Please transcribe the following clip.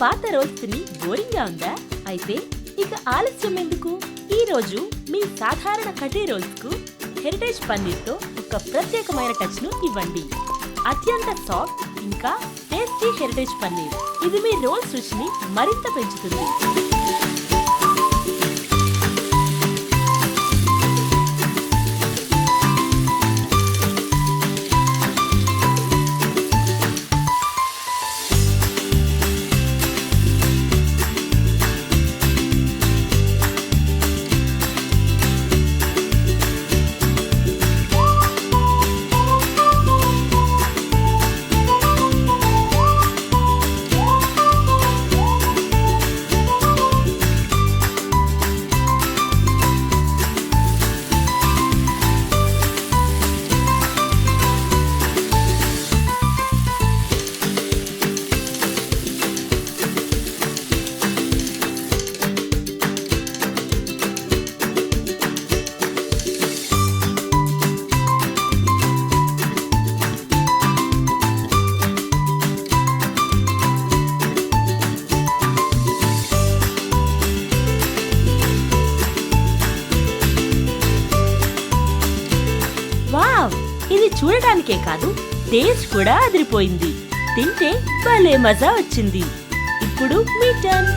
పాత రోల్స్ తిని బోరింగ్గా ఉందా? అయితే ఇక ఆలస్యం ఎందుకు? ఈ రోజు మీ సాధారణ కటీ రోల్స్కు హెరిటేజ్ పన్నీర్తో ఒక ప్రత్యేకమైన టచ్ను ఇవ్వండి. అత్యంత సాఫ్ట్ ఇంకా టేస్టీ హెరిటేజ్ పన్నీర్. ఇది మీ రోల్స్ రుచిని మరింత పెంచుతుంది. వావ్ ఇది చూడటానికే కాదు టేస్ట్ కూడా అదిరిపోయింది. తింటే భలే మజా వచ్చింది. ఇప్పుడు మీ టర్న్